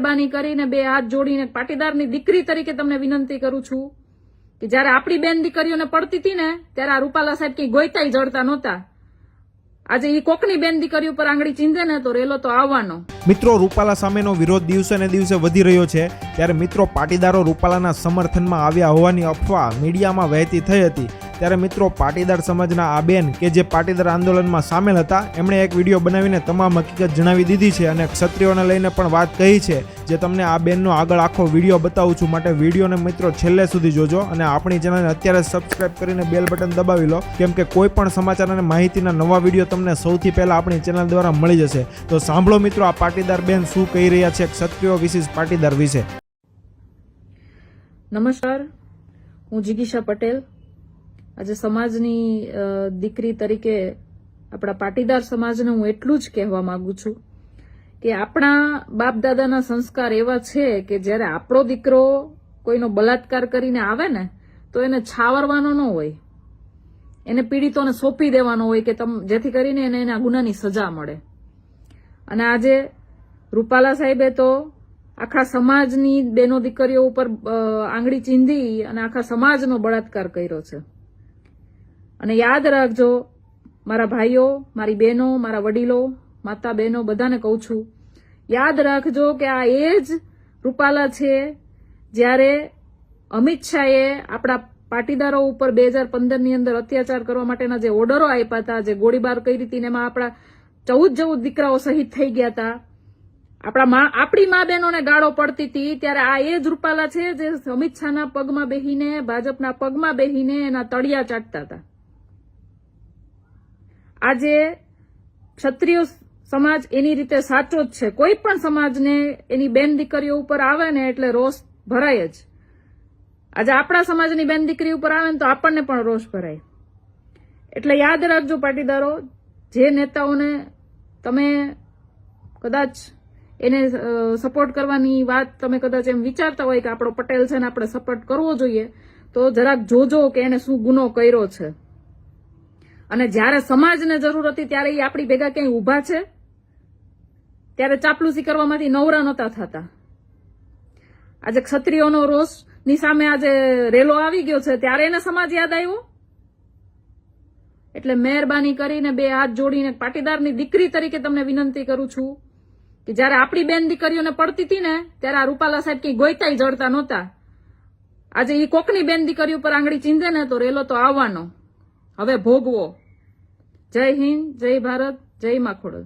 મહેરબાની કરીને બે હાથ જોડીને પાટીદારની દીકરી તરીકે તમને વિનંતી કરું છું કે જ્યારે આપણી બેન દીકરીઓને પડતી હતી ને, ત્યારે આ રૂપાલા સાહેબ કઈ ગોઈતાઈ જડતા નહોતા. આજે એ કોકની બેન દીકરી ઉપર આંગળી ચીંધે ને, તો રેલો તો આવવાનો. મિત્રો, રૂપાલા સામેનો વિરોધ દિવસે ને દિવસે વધી રહ્યો છે. ત્યારે મિત્રો, પાટીદારો રૂપાલાના સમર્થનમાં આવ્યા હોવાની અફવા મીડિયામાં વહેતી થઈ હતી. ત્યારે મિત્રો પાટીદાર સમાજના આ બેન કે જે પાટીદાર આંદોલનમાં સામેલ હતા, એમણે એક વીડિયો બનાવીને તમામ હકીકત જણાવી દીધી છે અને ક્ષત્રિયોને લઈને પણ વાત કહી છે, જે તમને આ બેનનો આગળ આખો વીડિયો બતાવું છું. માટે વિડીયોને મિત્રો છેલ્લે સુધી જોજો અને આપણી ચેનલને અત્યારે સબસ્ક્રાઇબ કરીને બેલ બટન દબાવી લો, કેમ કે કોઈ પણ સમાચાર અને માહિતીના નવા વીડિયો તમને સૌથી પહેલાં આપણી ચેનલ દ્વારા મળી જશે. તો સાંભળો મિત્રો આ પાટીદાર બેન શું કહી રહ્યા છે ક્ષત્રિયો વિશેષ પાટીદાર વિશે. નમસ્કાર, હું જિગીશા પટેલ આજે સમાજની દીકરી તરીકે આપણા પાટીદાર સમાજને હું એટલું જ કહેવા માંગુ છું કે આપણા બાપ દાદાના સંસ્કાર એવા છે કે જ્યારે આપણો દીકરો કોઈનો બલાત્કાર કરીને આવે ને, તો એને છાવરવાનો ન હોય. એને પીડિતોને સોંપી દેવાનો હોય કે તમ, જેથી કરીને એને એના ગુનાની સજા મળે. અને આજે રૂપાલા સાહેબે તો આખા સમાજની બેનો દીકરીઓ ઉપર આંગળી ચીંધી અને આખા સમાજનો બળાત્કાર કર્યો છે. અને યાદ રાખજો, મારા ભાઈઓ, મારી બહેનો, મારા વડીલો, માતા બહેનો, બધાને કહું છું, યાદ રાખજો કે આ એ જ રૂપાલા છે જ્યારે અમિત શાહે આપણા પાટીદારો ઉપર બે હજાર પંદરની અંદર અત્યાચાર કરવા માટેના જે ઓર્ડરો આપ્યા હતા, જે ગોળીબાર કરી હતી એમાં આપણા ચૌદ ચૌદ દીકરાઓ શહીદ થઈ ગયા હતા. આપણા મા, આપણી મા બહેનોને ગાળો પડતી હતી ત્યારે આ એ જ રૂપાલા છે જે અમિત શાહના પગમાં બેહીને, ભાજપના પગમાં બેહીને એના તળિયા ચાટતા હતા. આજે ક્ષત્રિય સમાજ એની રીતે સાચો જ છે. કોઈ પણ સમાજને એની બેન દીકરીઓ ઉપર આવે ને એટલે રોષ ભરાય જ. આજે આપણા સમાજની બેન દીકરી ઉપર આવે ને તો આપણને પણ રોષ ભરાય. એટલે યાદ રાખજો પાટીદારો, જે નેતાઓને તમે કદાચ એને સપોર્ટ કરવાની વાત તમે કદાચ એમ વિચારતા હોય કે આપણો પટેલ છે ને આપણે સપોર્ટ કરવો જોઈએ, તો જરાક જોજો કે એને શું ગુનો કર્યો છે. અને જ્યારે સમાજને જરૂર હતી ત્યારે એ આપણી ભેગા ક્યાંય ઊભા છે? ત્યારે ચાપલુસી કરવામાંથી નવરા નહોતા થતા. આજે ક્ષત્રિયોનો રોષની સામે આજે રેલો આવી ગયો છે, ત્યારે એને સમાજ યાદ આવ્યો? એટલે મહેરબાની કરીને બે હાથ જોડીને પાટીદારની દીકરી તરીકે તમને વિનંતી કરું છું કે જ્યારે આપણી બેન દીકરીઓને પડતી હતી ને, ત્યારે આ રૂપાલા સાહેબ કઈ ગોઈતાઈ જડતા નહોતા. આજે એ કોકની બેન દીકરી ઉપર આંગળી ચીંધે ને તો રેલો તો આવવાનો. હવે ભોગવો. જય હિન્દ જય ભારત જય મા ખોડલ